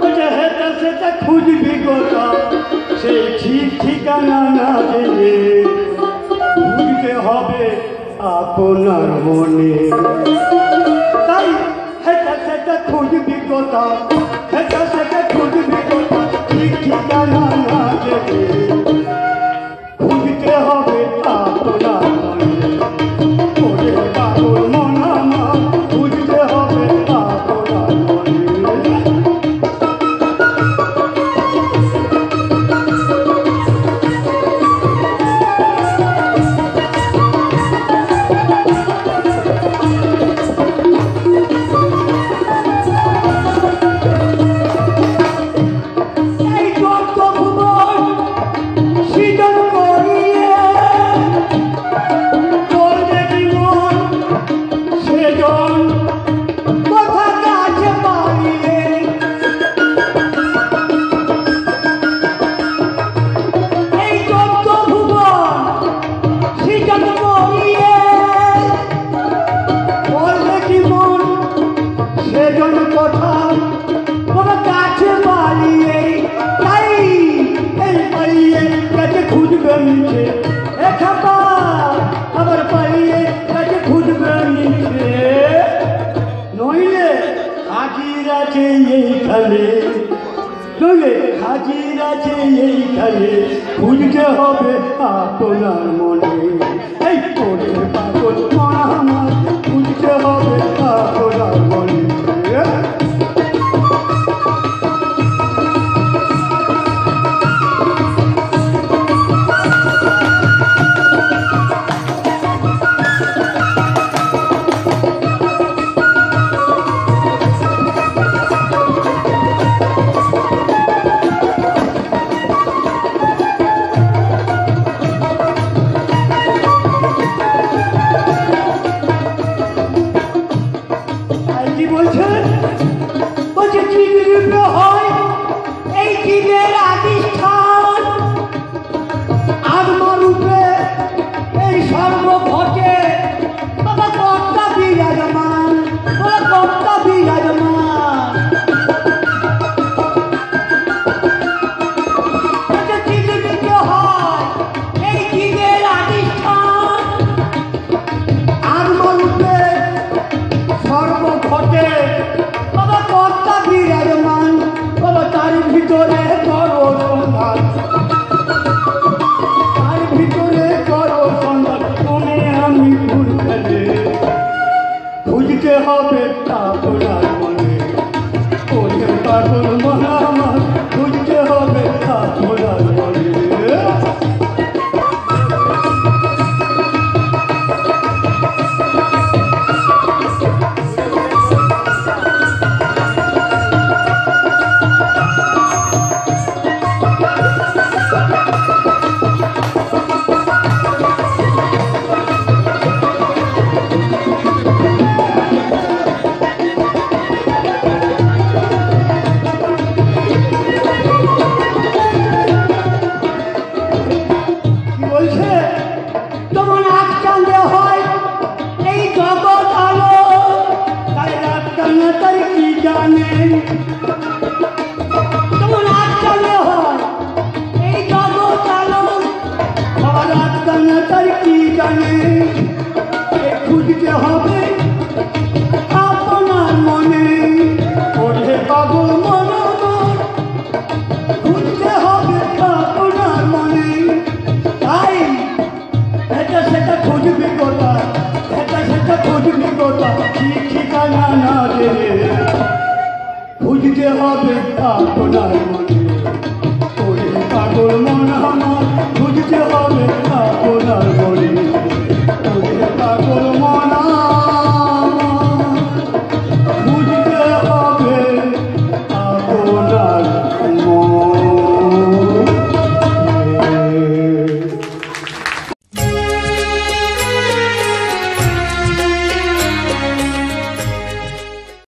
বলছে হেটা সেটা খুঁজবি কোথা সেই ঠিক ঠিকানা না জেনে খুঁজতে হবে আপনার মনে তাই হেটা সেটা খুঁজবি কোথা হেটা সেটা খুঁজবি কোথা ঠিক ঠিকানা না জেনে সেজন কথা কোনো কাছে পালিয়ে তাই এই পালিয়ে কাছে খুঁজবে নিচে। এ খাপা আবার পালিয়ে কাছে খুঁজবে হবে আপনার মনে। এই করে ভিতরে করো সন্ধান তার ভিতরে করো সন্ধান তুমি হবে খুঁজবি কোথা ঠিক ঠিকানা না জেনে খুঁজতে হবে আপনার মনে